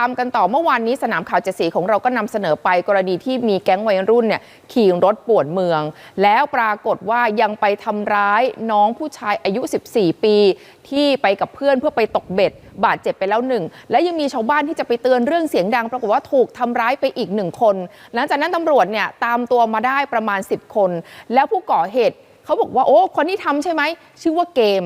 ตามกันต่อเมื่อวานนี้สนามข่าวเจสีของเราก็นำเสนอไปกรณีที่มีแก๊งวัยรุ่นเนี่ยขี่รถป่วนเมือง แล้วปรากฏว่ายังไปทำร้ายน้องผู้ชายอายุ 14 ปี ที่ไปกับเพื่อนเพื่อไปตกเบ็ด บาดเจ็บไปแล้วหนึ่งและยังมีชาวบ้านที่จะไปเตือนเรื่องเสียงดัง ปรากฏว่าถูกทำร้ายไปอีกหนึ่งคน หลังจากนั้นตำรวจเนี่ยตามตัวมาได้ประมาณ 10 คน แล้วผู้ก่อเหตุเขาบอกว่าโอ้คนที่ทำใช่ไหมชื่อว่าเกม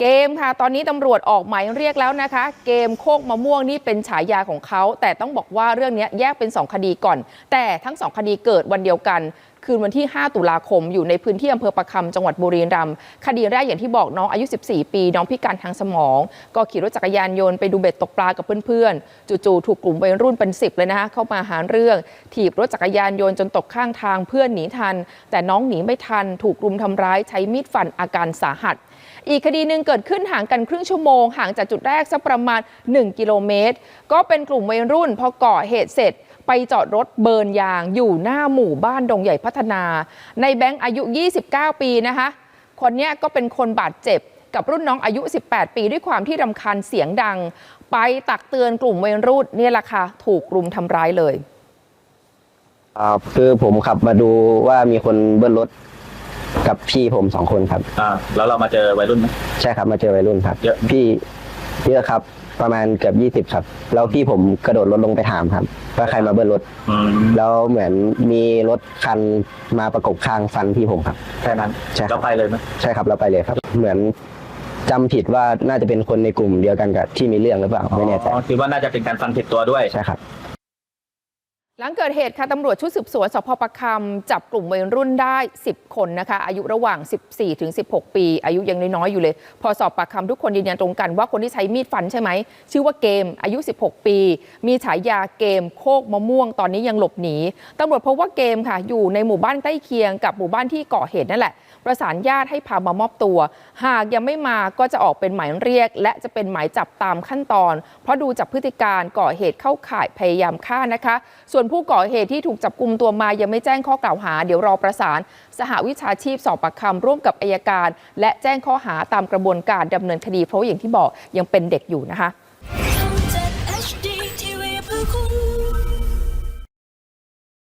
เกมค่ะ ตอนนี้ตำรวจออกหมายเรียกแล้วนะคะ เกมโคกมะม่วงนี่เป็นฉายาของเขา แต่ต้องบอกว่าเรื่องนี้แยกเป็น 2 คดีก่อน แต่ทั้ง 2 คดีเกิดวันเดียวกันคืนวันที่ 5 ตุลาคมอยู่ในพื้นที่อำเภอประคำจังหวัดบุรีรัมย์คดีแรกอย่างที่บอกน้องอายุ 14 ปี น้องพิการทางสมอง ก็ขี่รถจักรยานยนต์ไปดูเบ็ดตกปลากับเพื่อนๆจู่ๆถูกกลุ่มวัยรุ่นเป็น 10 เลยนะคะเข้ามาหาเรื่อง ถีบรถจักรยานยนต์จนตกข้างทางเพื่อนหนีทัน แต่น้องหนีไม่ทัน ถูกรุมทำร้ายใช้มีดฟันอาการสาหัสอีกคดีหนึ่งเกิดขึ้นห่างกันครึ่งชั่วโมง ห่างจากจุดแรกสักประมาณ 1 กิโลเมตร ก็เป็นกลุ่มวัยรุ่นพอก่อเหตุเสร็จ ไปจอดรถเบิร์นยางอยู่หน้าหมู่บ้านดงใหญ่พัฒนา ในแบงค์อายุ 29 ปีนะคะ คนเนี้ยก็เป็นคนบาดเจ็บกับรุ่นน้องอายุ 18 ปี ด้วยความที่รำคาญเสียงดัง ไปตักเตือนกลุ่มวัยรุ่นเนี่ยแหละค่ะถูกรุมทำร้ายเลยอ่าคือผมขับมาดูว่ามีคนเบิ้ลรถกับพี่ผมสองคนครับ อ่าแล้วเรามาเจอวัยรุ่นไหมใช่ครับมาเจอวัยรุ่นครับ เยอะ พี่เยอะครับ ประมาณเกือบยี่สิบครับ แล้วพี่ผมกระโดดรถลงไปถามครับว่าใครมาเบิ้ลรถอืมแล้วเหมือนมีรถคันมาประกบข้างฟันพี่ผมครับ แค่นั้นใช่ครับแล้วไปเลยไหมใช่ครับเราไปเลยครับ เหมือนจำผิดว่าน่าจะเป็นคนในกลุ่มเดียวกันกับที่มีเรื่องหรือเปล่าไม่แน่ใจอ๋อคิดว่าน่าจะเป็นการฟันผิดตัวด้วยใช่ครับ หลังเกิดเหตุค่ะตำรวจชุดสืบสวนสพประคำจับกลุ่มวัยรุ่นได้ 10 คนนะคะ อายุระหว่าง 14 ถึง 16 ปี อายุยังน้อยๆอยู่เลย พอสอบปากคำทุกคนยืนยันตรงกันว่าคนที่ใช้มีดฟันใช่ไหม ชื่อว่าเกม อายุ 16 ปี มีฉายาเกมโคกมะม่วงตอนนี้ยังหลบหนีตำรวจพบว่าเกมค่ะ อยู่ในหมู่บ้านใกล้เคียงกับหมู่บ้านที่ก่อเหตุนั่นแหละ ประสานญาติให้พามามอบตัว หากยังไม่มาก็จะออกเป็นหมายเรียก และจะเป็นหมายจับตามขั้นตอน เพราะดูจากพฤติการก่อเหตุเข้าข่ายพยายามฆ่านะคะ ส่วนผู้ก่อเหตุที่ถูกจับกลุ่มตัวมายังไม่แจ้งข้อกล่าวหา เดี๋ยวรอประสาน สหวิชาชีพสอบปากคำร่วมกับอายการ และแจ้งข้อหาตามกระบวนการดำเนินคดีเพราะอย่างที่บอกยังเป็นเด็กอยู่นะคะ